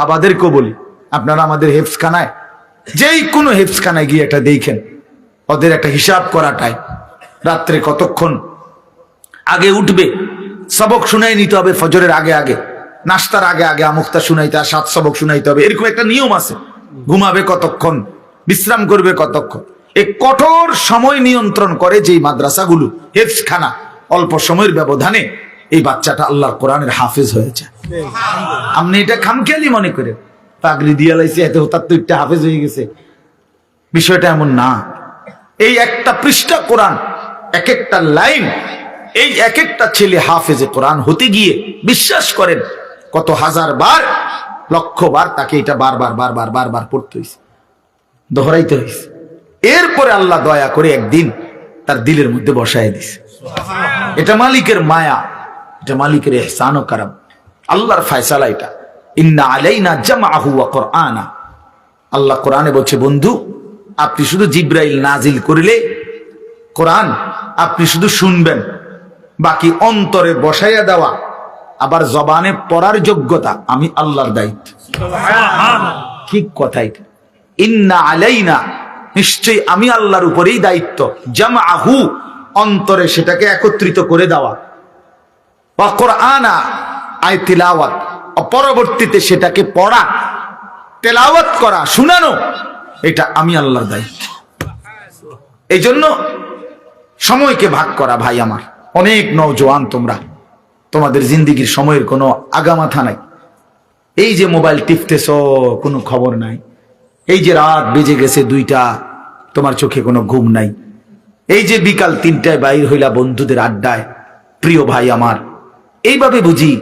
বাবাদেরকেও বলি আপনারা আমাদের হেফসখানায় যেই কোনো হেফসখানায় গিয়ে এটা দেখেন। ওদের একটা হিসাব করাটাই। রাত্রে কতক্ষণ আগে উঠবে, সবক শুনাই নিতে হবে ফজরের আগে আগে। নাস্তার আগে আগে আমুক্তা শুনাইতে আর সাত সবক শুনাইতে হবে। এরকম একটা নিয়ম আছে। ঘুমাবে কতক্ষণ, বিশ্রাম করবে কতক্ষণ। এই কঠোর সময় নিয়ন্ত্রণ করে যেই মাদ্রাসাগুলো হেফসখানা অল্প সময়ের ব্যবধানে এই বাচ্চাটা আল্লাহর কোরআনের হাফেজ হয়েছে। আপনি এটা খামখেয়ালি মনে করে পাগড়ি দিয়ে লাইছে, এত তার তো একটা হাফেজ হয়ে গেছে। বিষয়টা এমন না। এই একটা পৃষ্ঠা কোরআন এক একটা লাইন, এই এক একটা ছেলে হাফেজে কোরআন হতে গিয়ে বিশ্বাস করেন, কত হাজার বার, লক্ষ বার তাকে এটা বারবার বারবার বারবার পড়তে হয়েছে দোহরাইতে হয়েছে এরপরে আল্লাহ দয়া করে একদিন তার দিলের মধ্যে বসায় দিছে। এটা মালিকের মায়া। এটা মালিকের এহসান ও কারাম। আল্লাহর ফায়সালা এটা। ইন্না আলাইনা জামাহু ওয়া কোরআনা। আল্লাহ কোরআনে বলছে বন্ধু আপনি শুধু জিব্রাইল নাজিল করিলে কোরআন আপনি শুধু শুনবেন বাকি অন্তরে বসাইয়া দেওয়া আবার জবানে পড়ার যোগ্যতা আমি আল্লাহর দায়িত্ব। ঠিক কথাই ইন্না আলাইনা নিশ্চয়ই আমি আল্লাহর উপরেই দায়িত্ব। জামাহু অন্তরে সেটাকে একত্রিত করে দেওয়া। বা কোরআনা, আয় তিলাওয়াত। পরবর্তীতে সেটাকে পড়া, তেলাওয়াত করা, শুনানো, এটা আমি আল্লাহর দায়িত্ব। এই জন্য সময়কে ভাগ করা ভাই আমার। অনেক নওজোয়ান তোমরা, তোমাদের জিন্দিগির সময়ের কোনো আগামাথা নাই। এই যে মোবাইল টিপতেছ, কোনো খবর নাই। এই যে রাত বেজে গেছে দুইটা, তোমার চোখে কোনো ঘুম নাই। এই যে বিকাল তিনটায় বাইর হইলা বন্ধুদের আড্ডায়, প্রিয় ভাই আমার এইভাবে বুঝি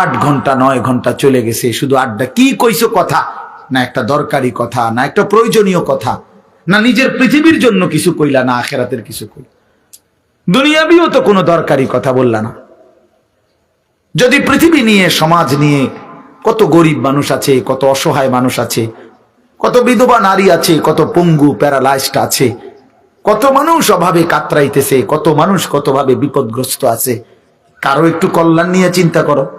আট ঘণ্টা, নয় ঘণ্টা চলে গেছে, শুধু আড্ডা। কি কইছো কথা? না একটা দরকারি কথা, না একটা প্রয়োজনীয় কথা, না নিজের পৃথিবীর জন্য কিছু কইলা, না আখেরাতের কিছু কইলা। দুনিয়াবিও তো কোনো দরকারি কথা বললা না। যদি পৃথিবী নিয়ে, সমাজ নিয়ে কত গরিব মানুষ আছে, কত অসহায় মানুষ আছে, কত বিধবা নারী আছে, কত পঙ্গু, প্যারালাইজড আছে, কত মানুষ অভাবে কাতরাইতেছে, কত মানুষ কতভাবে বিপদগ্রস্ত আছে কারও একটু কল্যাণ নিয়ে চিন্তা করো।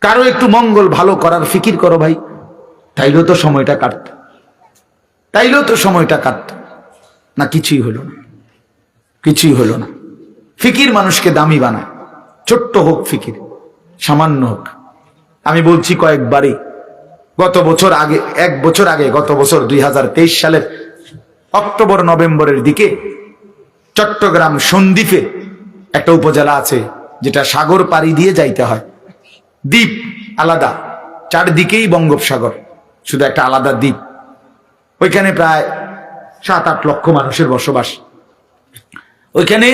কারও একটু মঙ্গল ভালো করার ফিকির করো ভাই। তাইলেও তো সময়টা কাটত। তাইলেও তো সময়টা কাটত। না, কিছুই হলো না। কিছুই হলো না। ফিকির মানুষকে দামি বানায়। ছোট্ট হোক ফিকির, সামান্য হোক। আমি বলছি কয়েকবারই, গত বছর আগে, এক বছর আগে, গত বছর দুই হাজার তেইশ সালের অক্টোবর, নভেম্বরের দিকে চট্টগ্রাম সন্দ্বীপে একটা উপজেলা আছে যেটা সাগর পাড়ি দিয়ে যাইতে হয়। দ্বীপ আলাদা, চারদিকেই বঙ্গোপসাগর, শুধু একটা আলাদা দ্বীপ। ওইখানে প্রায় সাত আট লক্ষ মানুষের বসবাস। ওইখানে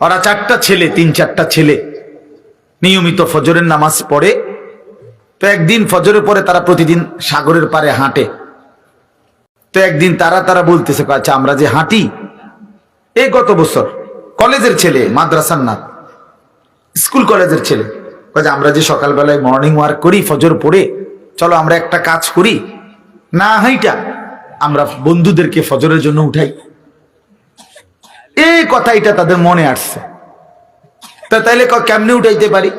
ওরা চারটা ছেলে, তিন চারটা ছেলে। নিয়মিত ফজরের নামাজ পড়ে। তো একদিন ফজরের পরে তারা প্রতিদিন সাগরের পারে হাঁটে। তো একদিন তারা তারা বলতেছে আচ্ছা আমরা যে হাঁটি এই গত বছর কলেজের ছেলে, মাদ্রাসার না স্কুল কলেজের ছেলে। যে, আমরা যে সকালবেলায় মর্নিং ওয়ার্ক করি, ফজর পড়ে, চলো আমরা একটা কাজ করি। না হাইটা, আমরা বন্ধুদেরকে ফজরের জন্য উঠাই। এই কথাইটা তাদের মনে আসছে। তা তাইলে কেমনে উঠাইতে পারি?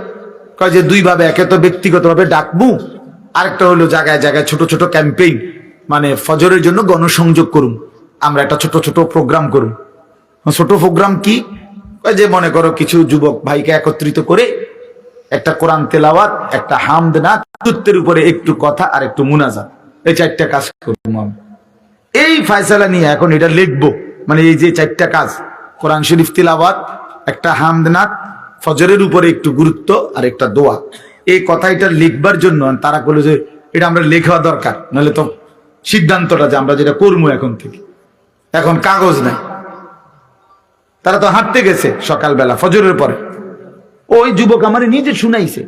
কয় যে, দুই ভাবে, একে তো ব্যক্তিগতভাবে ডাকবো, আরেকটা হলো জায়গায় জায়গায় ছোট ছোট ক্যাম্পেইন মানে ফজরের জন্য গণসংযোগ করুন। আমরা একটা ছোট ছোট প্রোগ্রাম করুন। ছোট প্রোগ্রাম কি? যে মনে করো কিছু যুবক ভাইকে একত্রিত করে একটা কোরআন তেলাওয়াত, একটা হামদ না তত্ত্বের উপরে একটু কথা আর একটু মুনাজাত। এই চারটা কাজ করব আমি। এই ফায়সালা নিয়ে এখন এটা লিখব। মানে এই যে চারটা কাজ, কোরআন শরীফ তিলাবাত একটা হামদনাথ ফজরের উপরে একটু গুরুত্ব আর একটা দোয়া। এই কথা এটা লিখবার জন্য তারা বলে যে এটা আমরা লেখা দরকার, নাহলে তো সিদ্ধান্তটা যে আমরা যেটা করব এখন থেকে। এখন কাগজ নাই। তারা তো হাঁটতে গেছে সকালবেলা, ফজরের পরে। ওই যুবক আমার নিজে শুনাইছে,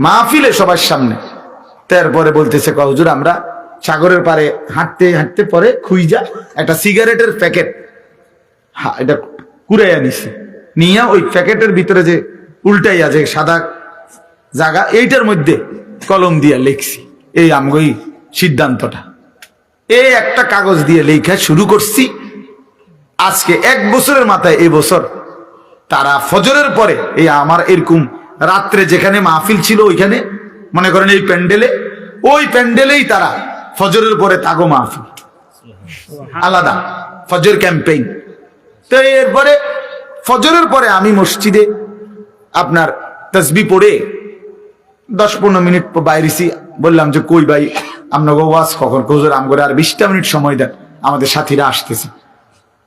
মাহফিলে সবার সামনে। তারপরে বলতেছে, "কয়, হুজুর, আমরা সাগরের পারে হাঁটতে হাঁটতে পরে খুইজা একটা সিগারেটের প্যাকেট হ্যাঁ এটা কুড়াইয়া নিছি নিয়ে ওই প্যাকেটের ভিতরে যে উল্টাইয়া যে সাদা জায়গা এইটার মধ্যে কলম দিয়ে লিখছি। এই আমগই সিদ্ধান্তটা। এই একটা কাগজ দিয়ে লেখা শুরু করছি আজকে এক বছরের মাথায় এই বছর, তারা ফজরের পরে এই আমার এরকম রাত্রে যেখানে মাহফিল ছিল ওইখানে, মনে করেন এই প্যান্ডেলে, ওই প্যান্ডেলেই তারা ফজরের পরে তাগো মাহফিল। আলাদা, ফজর ক্যাম্পেইন। তো এরপরে ফজরের পরে আমি মসজিদে আপনার তসবি পড়ে দশ পনেরো মিনিট বাইরেছি, বললাম যে কই ভাই আপনাকে ওয়াজ কখন? কোজোর আম করে আর বিশটা মিনিট সময় দেন, আমাদের সাথীরা আসতেছে।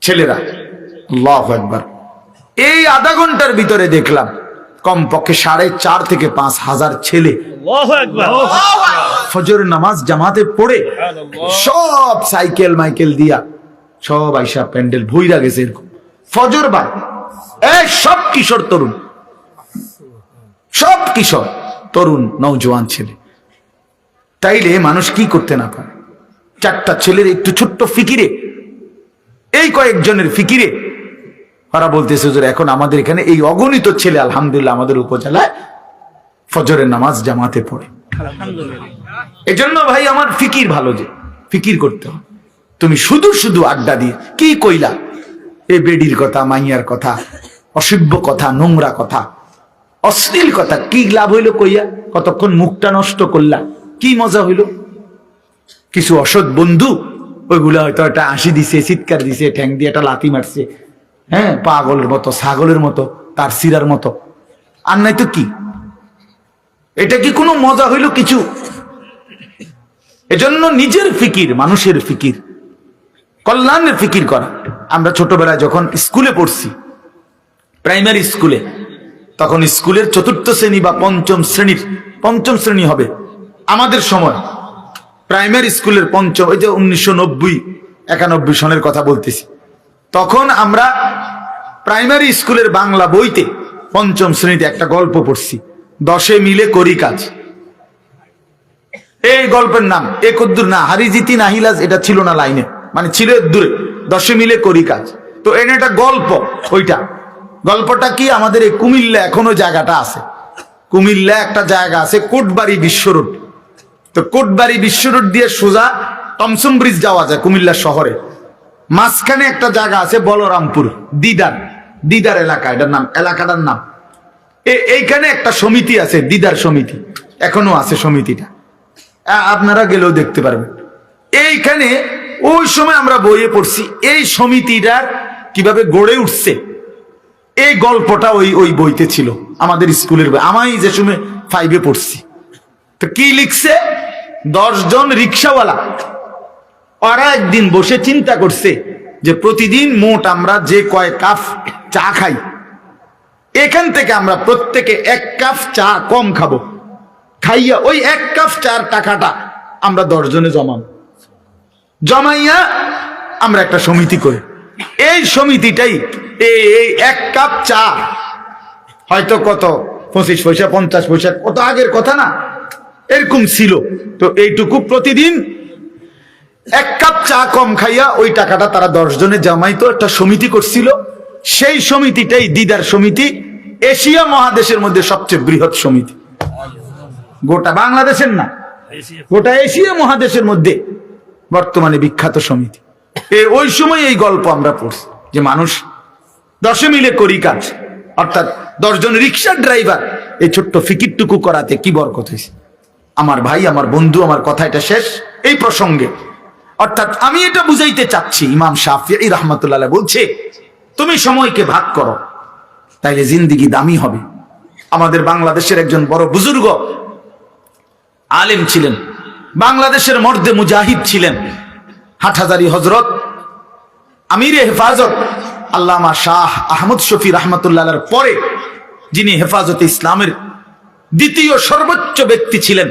ছেলেরা। আল্লাহ একবার এই আধা ঘণ্টার ভিতরে দেখলাম কমপক্ষে সাড়ে চার থেকে পাঁচ হাজার ছেলে ফজর নামাজ জামাতে পড়ে সব সাইকেল মাইকেল দিয়া সব আইসা প্যান্ডেল ভইরা গেছে এরকম। ফজর বা। এই সব কিশোর তরুণ। সব কিশোর তরুণ নৌজওয়ান ছেলে। তাইলে মানুষ কি করতে না পারে চারটা ছেলের একটু ছোট্ট ফিকিরে এই কয়েকজনের ফিকিরে ওরা বলতেছে হুজুর এখন আমাদের এখানে এই অগণিত ছেলে আলহামদুলিল্লাহ আমাদের উপজেলায় ফজরের নামাজ জামাতে পড়ে। এজন্য ভাই আমার ফিকির ভালো যে ফিকির করতে হবে। তুমি শুধু শুধু আড্ডা দিয়ে কি কইলা? এ বেডির কথা মাইয়ার কথা অসভ্য কথা নোংরা কথা অশ্লীল কথা কি লাভ হইল কইয়া? কতক্ষণ মুখটা নষ্ট করলা কি মজা হইল? কিছু অসৎ বন্ধু ওইগুলা হয়তো একটা হাসি দিছে চিৎকার দিছে, ঠ্যাং দিয়ে একটা লাথি মারছে। হ্যাঁ পাগলের মতো, ছাগলের মতো, তার সিরার মতো। আর নাই তো কি? এটা কি কোনো মজা হইল কিছু? এজন্য নিজের ফিকির, মানুষের ফিকির, কল্যাণের ফিকির করা। আমরা ছোটবেলায় যখন স্কুলে পড়ছি, প্রাইমারি স্কুলে, তখন স্কুলের চতুর্থ শ্রেণি বা পঞ্চম শ্রেণির, পঞ্চম শ্রেণি হবে আমাদের সময়। প্রাইমারি স্কুলের পঞ্চম, ওই যে উনিশশো নব্বই, একানব্বই সনের কথা বলতেছি। তখন আমরা প্রাইমারি স্কুলের বাংলা বইতে পঞ্চম শ্রেণীতে একটা গল্প পড়ছি। দশে মিলে করি কাজ। এই গল্পের নাম, এ কদ্দুর না, হারিজিতি নাহিলাজ এটা ছিল না লাইনে মানে ছিল দূরে। দশে মিলে করি কাজ। তো এনে একটা গল্প, ওইটা। গল্পটা কি? আমাদের এই কুমিল্লা এখনও জায়গাটা আছে। কুমিল্লা একটা জায়গা আছে, কোটবাড়ি বিশ্ব তো কোটবাড়ি বিশ্ব রোড দিয়ে সোজা টমসম ব্রিজ যাওয়া যায় কুমিল্লা শহরে। মাঝখানে একটা জায়গা আছে বলরামপুর, দিদার দিদার এলাকা, এটার নাম, এলাকাটার নাম। এইখানে একটা সমিতি আছে, দিদার সমিতি, এখনও আছে সমিতিটা। আপনারা গেলেও দেখতে পারবেন। এইখানে ওই সময় আমরা বইয়ে পড়ছি, এই সমিতিটার কীভাবে গড়ে উঠছে। এই গল্পটা ওই ওই বইতে ছিল, আমাদের স্কুলের বই। আমি যে সময় ফাইভে পড়ছি। তো কি লিখছে? দশজন রিক্সাওয়ালা। ওরা একদিন বসে চিন্তা করছে যে প্রতিদিন মোট আমরা যে কয় কাপ চা খাই, এখান থেকে আমরা প্রত্যেকে এক কাপ চা কম খাব। খাইয়া ওই এক কাপ চার টাকাটা আমরা দশজনে জমাম। জমাইয়া আমরা একটা সমিতি করি। এই সমিতিটাই এই এক কাপ চা, হয়তো কত, পঁচিশ পয়সা, পঞ্চাশ পয়সা, কত আগের কথা না এরকম ছিল। তো এইটুকু প্রতিদিন এক কাপ চা কম খাইয়া ওই টাকাটা তারা দশ জনে জামাইতো, একটা সমিতি করছিল। সেই সমিতিটাই দিদার সমিতি। এশিয়া মহাদেশের মধ্যে সবচেয়ে বৃহৎ সমিতি। গোটা বাংলাদেশের না, গোটা এশিয়া মহাদেশের মধ্যে বর্তমানে বিখ্যাত সমিতি। ওই সময় এই গল্প আমরা পড়ছি, যে মানুষ দশে মিলে করি কাজ। অর্থাৎ দশজন রিক্সার ড্রাইভার, এই ছোট্ট ফিকিরটুকু করাতে কি বরকত হয়েছে? আমার ভাই, আমার বন্ধু, আমার কথা এটা শেষ। এই প্রসঙ্গে, অর্থাৎ আমি এটা বুঝাইতে চাচ্ছি, ইমাম শাফি রহমতুল্লাহ বলছে, তুমি সময়কে ভাগ করো, তাইলে জিন্দিগি দামি হবে। আমাদের বাংলাদেশের একজন বড় বুজুর্গ আলেম ছিলেন, বাংলাদেশের মর্দে মুজাহিদ ছিলেন, হাটহাজারি হজরত আমিরে হেফাজত, আল্লামা শাহ আহমদ শফি রহমতুল্লাহর পরে, যিনি হেফাজতে ইসলামের দ্বিতীয় সর্বোচ্চ ব্যক্তি ছিলেন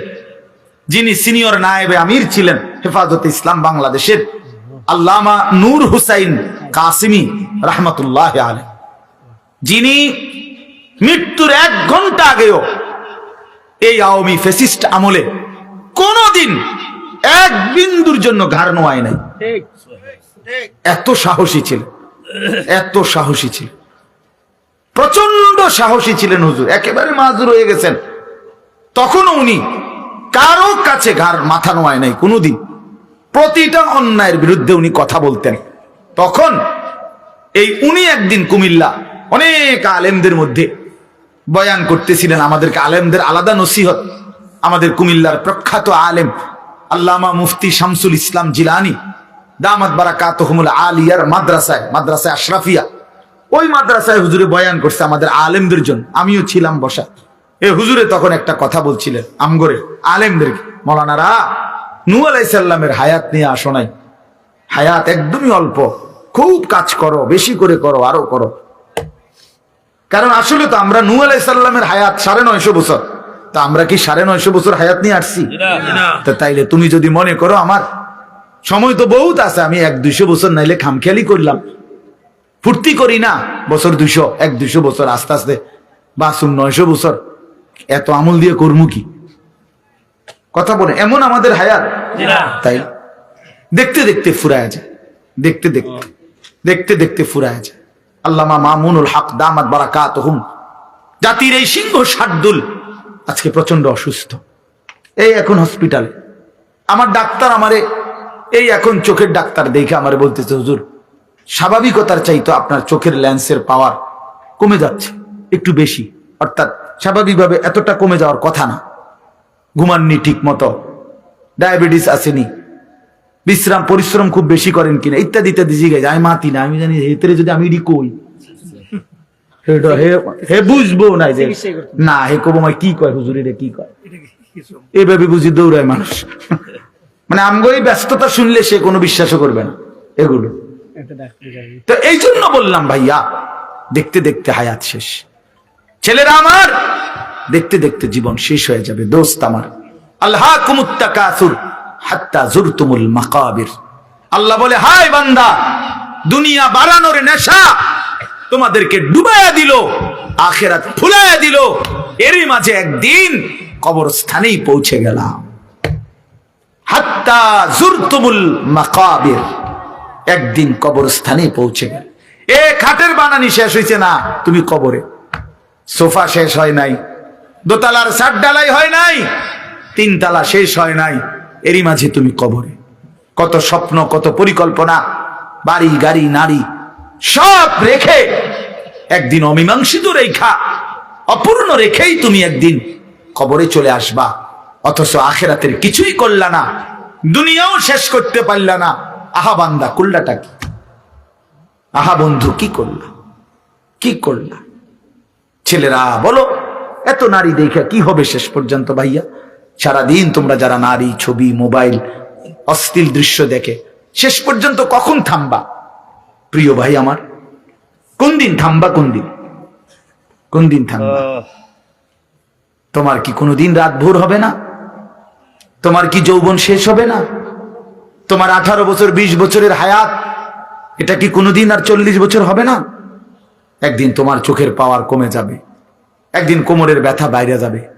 যিনি সিনিয়র নায়েবে আমির ছিলেন, হেফাজতে ইসলাম বাংলাদেশের আল্লামা নূর হুসাইন কাসিমি রহমতুল্লাহ আলে যিনি মৃত্যুর এক ঘণ্টা আগেও এই আওয়ামী ফেসিস্ট আমলে কোনদিন এক বিন্দুর জন্য ঘাড় নোয়ায় নাই। এত সাহসী ছিল, এত সাহসী ছিল প্রচণ্ড সাহসী ছিলেন হুজুর, একেবারে মাজুর হয়ে গেছেন। তখনও উনি কারও কাছে ঘাড় মাথা নোয়ায় নাই কোনোদিন। প্রতিটা অন্যায়ের বিরুদ্ধে উনি কথা বলতেন। তখন এই উনি একদিন কুমিল্লা অনেক আলেমদের মধ্যে বয়ান করতেছিলেন, আমাদেরকে আলেমদের আলাদা নসিহত। আমাদের কুমিল্লার প্রখ্যাত আলেম আল্লামা মুফতি শামসুল ইসলাম জিলানি, দামাত বারাকাতহুমুল আলিয়ার মাদ্রাসায় মাদ্রাসায় আশরাফিয়া। ওই মাদ্রাসায় হুজুরে বয়ান করছে আমাদের আলেমদের জন্য। আমিও ছিলাম বসা এ হুজুরে তখন একটা কথা বলছিলেন আমগরে আলেমদেরকে। মৌলানারা নু আলাইসাল্লামের হায়াত নিয়ে আসো নাই। হায়াত একদমই অল্প। খুব কাজ করো বেশি করে করো আরও করো। কারণ আসলে তো আমরা নু আলাইসাল্লামের হায়াত সাড়ে নয়শো বছর। তা আমরা কি সাড়ে নয়শো বছর হায়াত নিয়ে আসছি? তাইলে তুমি যদি মনে করো আমার সময় তো বহুত আছে আমি এক দুইশো বছর নাইলে খামখেয়ালি করলাম। ফুর্তি করি না বছর দুইশো এক দুইশো বছর আস্তে আস্তে। বাসুম নয়শো বছর। এত আমল দিয়ে করমু কি? কথা বলে এমন আমাদের হায়াত। তাই? দেখতে দেখতে ফুরায় যায়। দেখতে দেখতে। দেখতে দেখতে ফুরায় যায়। আল্লামা মামুনুল হক দামাত বারাকাত হুম জাতির এই সিংহ শার্দুল আজকে প্রচণ্ড অসুস্থ। এই এখন হসপিটালে। আমার ডাক্তার আমারে এই এখন চোখের ডাক্তার দেখে আমারে বলতেছে হুজুর স্বাভাবিকতার চাইতো আপনার চোখের লেন্সের পাওয়ার কমে যাচ্ছে একটু বেশি। অর্থাৎ স্বাভাবিকভাবে এতটা কমে যাওয়ার কথা না। ঘুমাননি ঠিক মতো ডায়াবেটিস আসেনি। বিশ্রাম পরিশ্রম খুব বেশি করেন কিনা ইত্যাদি ইত্যাদি জিজ্ঞেস আমি মাতি না আমি জানি হেতরে যদি আমি ইডি কই। হে- হে বুঝব না যে না হে কব মাই কি কয় হুজুর এটা কি কয়? এভাবে বুঝি দৌড়ায় মানুষ। মানে আমগো এই ব্যস্ততা শুনলে সে কোনো বিশ্বাসও করবে না এগুলো। তো এই জন্য বললাম ভাইয়া দেখতে দেখতে হায়াত শেষ। ছেলেরা আমার। দেখতে দেখতে জীবন শেষ হয়ে যাবে, দোস্ত আমার। আল্লাহ কুমুত্তাকাসুর হাত্তা জুরতুমুল মাকাবির। আল্লাহ বলে, হায় বান্দা, দুনিয়া বাড়ানোর নেশা তোমাদেরকে ডুবাইয়া দিল, আখেরাত ফুলাইয়া দিল। এরই মাঝে একদিন কবরস্থানেই পৌঁছে গেলাম। হাত্তা জুরতুমুল মাকাবির। একদিন কবরস্থানে পৌঁছে গেল এ খাটের বানানি শেষ হয়েছে না, তুমি কবরে। সোফা শেষ হয় নাই, দোতলার সাত ডালাই হয় নাই, তিনতলা শেষ হয় নাই। এরই মাঝে তুমি কবরে। কত স্বপ্ন, কত পরিকল্পনা, বাড়ি, গাড়ি, নারী, সব রেখে একদিন অমীমাংসিত রেখা, অপূর্ণ রেখেই তুমি একদিন কবরে চলে আসবা। অথচ আখেরাতের কিছুই করলা না, দুনিয়াও শেষ করতে পারলা না। আহা বান্দা করলাটা কি? আহা বন্ধু, কি করলা? কি করলা? ছেলেরা বলো এত নারী দেখে কি হবে শেষ পর্যন্ত ভাইয়া? সারাদিন তোমরা যারা নারী ছবি মোবাইল অশ্লীল দৃশ্য দেখে শেষ পর্যন্ত কখন থামবা? প্রিয় ভাই আমার কোন দিন থামবা কোন দিন? কোন দিন থামবা? তোমার কি কোনোদিন রাত ভোর হবে না? তোমার কি যৌবন শেষ হবে না? তোমার আঠারো বছর ২০ বছরের হায়াত এটা কি কোনোদিন আর চল্লিশ বছর হবে না? একদিন তোমার চোখের পাওয়ার কমে যাবে। একদিন কোমরের ব্যথা বাইরে যাবে।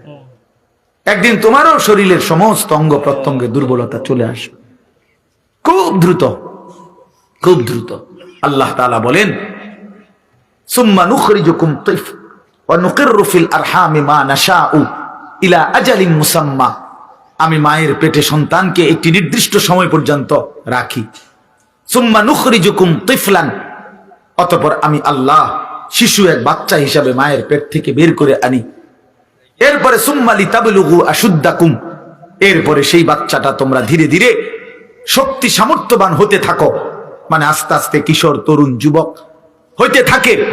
একদিন তোমারও শরীরের সমস্ত অঙ্গ প্রত্যঙ্গে দুর্বলতা চলে আসবে। খুব দ্রুত খুব দ্রুত। আল্লাহ তাআলা বলেন, সুম্মা নুখরিজুকুম তিফ ওয়া নুকিররু ফিল আরহামি মা মুসাম্মা। আমি মায়ের পেটে সন্তানকে একটি নির্দিষ্ট সময় পর্যন্ত রাখি। সুম্মা নুখরিজুকুম তিফলান। অতঃপর আমি আল্লাহ শিশু এক বাচ্চা হিসাবে মায়ের পেট থেকে বের করে আনি। এরপরে সুম্মালি তাবলুগু আশুদ্দাকুম। এরপরে সেই বাচ্চাটা তোমরা ধীরে ধীরে শক্তি সামর্থ্যবান হতে থাকো। মানে আস্তে আস্তে কিশোর, তরুণ, যুবক হইতে থাকে।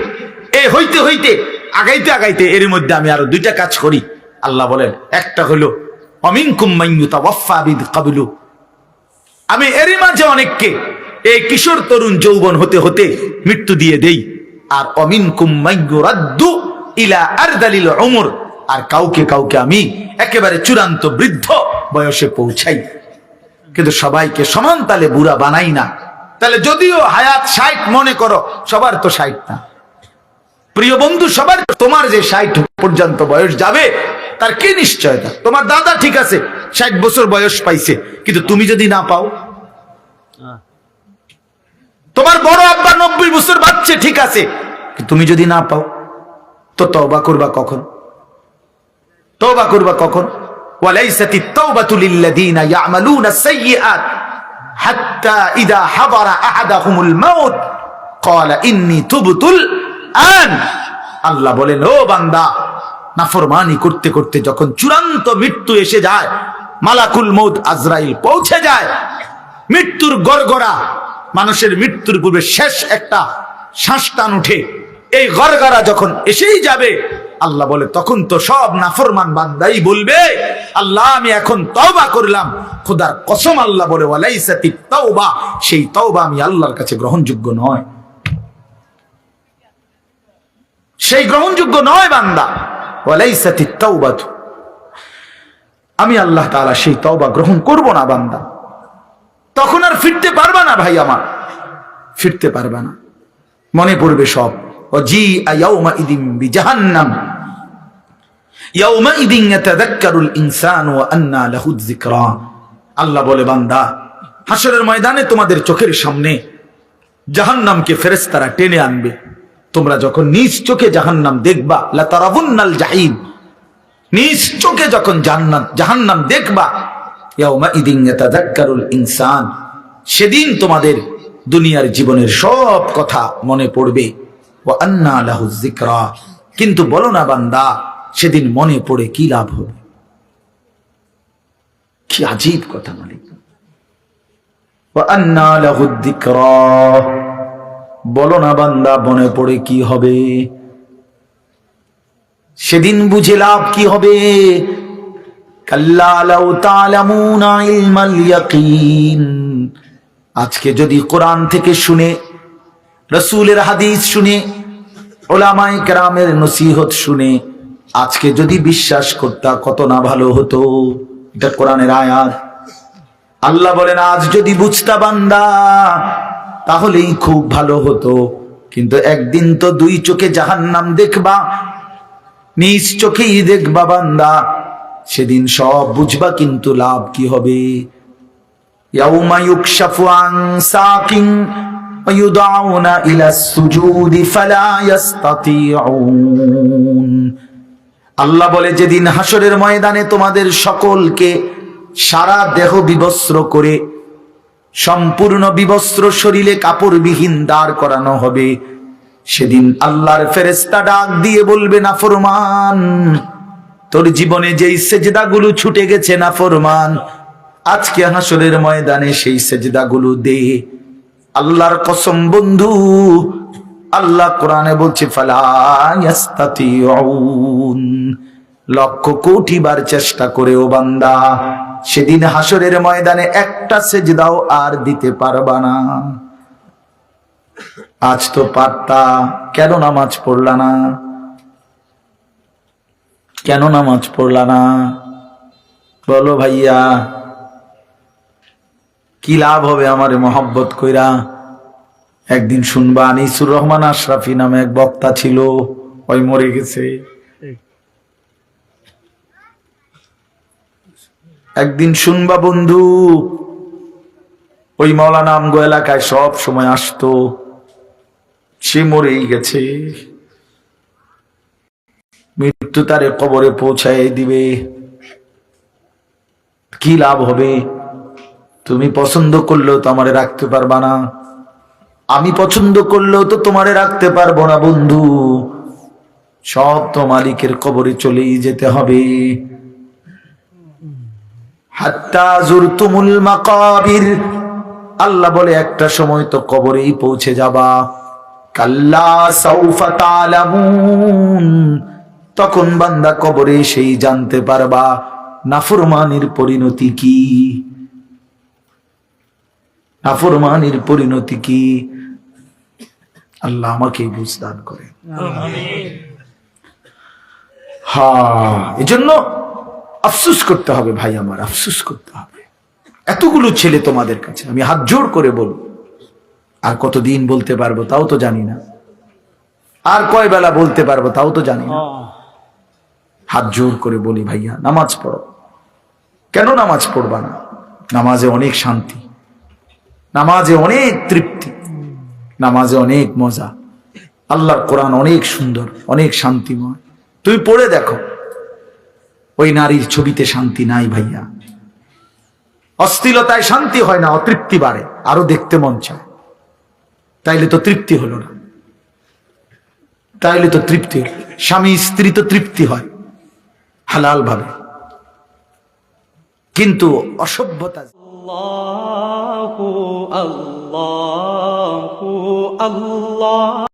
এ হইতে হইতে, আগাইতে আগাইতে এর মধ্যে আমি আরও দুইটা কাজ করি। আল্লাহ বলেন, একটা হলো কাবিলু। আমি এরই মাঝে অনেককে, এই কিশোর, তরুণ, যৌবন হতে হতে মৃত্যু দিয়ে দেই। আর অমিন কুম্মাইয়ুরাদ্দু ইলা আরদালিল উমর। আর কাউকে কাউকে আমি একেবারে চূড়ান্ত বৃদ্ধ বয়সে পৌঁছাই। কিন্তু সবাইকে সমান তালে বুড়া বানাই না। তাহলে যদিও হায়াত ষাট মনে করো, সবার তো ষাট না। প্রিয় বন্ধু, সবার তোমার যে ষাট পর্যন্ত বয়স যাবে, তার কি নিশ্চয়তা? তোমার দাদা ঠিক আছে, ষাট বছর বয়স পাইছে, কিন্তু তুমি যদি না পাও তোমার বড় আব্বা নব্বই বছর বাচ্চে, ঠিক আছে। তুমি যদি না পাও, তো তবা করবা কখন? তবা করবা কখন? ওয়ালাইসাতি তাওবাতু হাত্তা ইযা হাদারা আহাদাহুমুল মাউত। ইন্নী তুবতুল আন। আল্লাহ বলেন, ও বান্দা, নাফরমানি করতে করতে যখন চূড়ান্ত মৃত্যু এসে যায়, মালাকুল মউত আজরাইল পৌঁছে যায়। মৃত্যুর গড়গড়া মানুষের মৃত্যুর পূর্বে শেষ একটা শ্বাসটান উঠে এই গড়গড়া যখন এসেই যাবে, আল্লাহ বলে, তখন তো সব নাফরমান বান্দাই বলবে, আল্লাহ, আমি এখন তওবা করলাম। খোদার কসম আল্লাহ বলে ওয়ালাইসাতি তওবা সেই তওবা আমি আল্লাহর কাছে গ্রহণযোগ্য নয়। সেই গ্রহণযোগ্য নয় বান্দা ওয়ালাইসাতি তাওবাতু আমি আল্লাহ তাআলা সেই তওবা গ্রহণ করব না বান্দা। তখন আর ফিরতে পারবা না ভাই আমার। ফিরতে পারবা না। মনে পড়বে সব। ইদিন ইয়াতাযাক্কারুল ইনসানু ওয়া আন্না লাহু যিকরা। আল্লাহ বলে, বান্দা হাসরের ময়দানে তোমাদের চোখের সামনে জাহান্নামকে ফেরেশতারা টেনে আনবে। তোমরা যখন নিজ চোখে জাহান্নাম দেখবা, লাতারাবুন্নাল জাহিম। নিজ চোখে যখন জান্নাত জাহান্নাম দেখবা ইনসান। সেদিন তোমাদের দুনিয়ার জীবনের সব কথা মনে পড়বে। ও আন্না লাহু কিন্তু বলো না বান্দা, সেদিন মনে পড়ে কি লাভ হবে? কি আজীব কথা মালিক। বলো না বান্দা, মনে পড়ে কি হবে? সেদিন বুঝে লাভ কি হবে কাল্লা লাউ তালামুনা ইলমাল ইয়াকিন আজকে যদি কোরআন থেকে শুনে, রসুলের হাদিস শুনে ওলামাই কেরামের নসিহত শুনে, আজকে যদি বিশ্বাস করতা কত না ভালো হতো, এটা কোরআনের আয়াত। আল্লাহ বলেন, আজ যদি বুঝতা বান্দা, তাহলেই খুব ভালো হতো। কিন্তু একদিন তো দুই চোখে জাহান্নাম দেখবা, নিজ চোখেই দেখবা বান্দা। সেদিন সব বুঝবা কিন্তু লাভ কি হবে। আল্লাহ বলে, যেদিন হাসরের ময়দানে তোমাদের সকলকে সারা দেহ বিবস্ত্র করে, সম্পূর্ণ বিবস্ত্র শরীরে কাপড়বিহীন দাঁড় করানো হবে, সেদিন আল্লাহর ফেরেস্তা ডাক দিয়ে বলবে না ফরমান তোর জীবনে যেই সেজদাগুলো ছুটে গেছে না ফরমান, আজকে হাসরের ময়দানে সেই সেজদাগুলো দে। আল্লাহর কসম বন্ধু, আল্লাহ কোরআনে বলছে লক্ষ কোটি বার চেষ্টা করেও বান্দা, সেদিন হাসরের ময়দানে একটা সেজদাও আর দিতে পারবা না। আজ তো পারতা, কেন নামাজ পড়লা না? কেন নামাজ পড়লা না? বলো ভাইয়া, কি লাভ হবে আমার মহব্বত কইরা? একদিন শুনবা, আনিসুর রহমান আশরাফি নামে এক বক্তা ছিল, ওই মরে গেছে। একদিন শুনবা বন্ধু, ওই মৌলানা আমগো এলাকায় সব সময় আসতো, সে মরেই গেছে। মৃত্যু তারে কবরে পৌঁছায় দিবে। কি লাভ হবে? তুমি পছন্দ করলেও তো আমারে রাখতে পারবা না। আমি পছন্দ করলেও তো তোমারে রাখতে পারব না, বন্ধু। সব তো মালিকের কবরে চলেই যেতে হবে। আল্লাহ বলে, একটা সময় তো কবরেই পৌঁছে যাবা। কাল্লা সাউফা তালামুন। তখন বান্দা কবরে সেই জানতে পারবা নাফরমানির পরিণতি কি। নাফরমানির পরিণতি কি। আল্লাহ আমাকে বুঝদান করে হ্যাঁ এজন্য আফসুস করতে হবে ভাই আমার, আফসুস করতে হবে। এতগুলো ছেলে তোমাদের কাছে, আমি হাত জোর করে বলব। আর কতদিন বলতে পারব তাও তো জানি না। আর কয় বেলা বলতে পারব তাও তো জানি না। হাত জোর করে বলি, ভাইয়া, নামাজ পড়ো। কেন নামাজ পড়বা না? নামাজে অনেক শান্তি, নামাজে অনেক তৃপ্তি, নামাজে অনেক মজা। আল্লাহর কোরআন অনেক সুন্দর, অনেক শান্তিময়। তুমি পড়ে দেখো, ওই নারীর ছবিতে শান্তি নাই ভাইয়া। অস্থিলতায় শান্তি হয় না, অতৃপ্তি বাড়ে, আরও দেখতে মন চায়। তাইলে তো তৃপ্তি হলো না। তাইলে তো তৃপ্তি। স্বামী স্ত্রী তো তৃপ্তি হয়। হালালভাবে। কিন্তু অসভ্যতা আল্লাহ আল্লাহ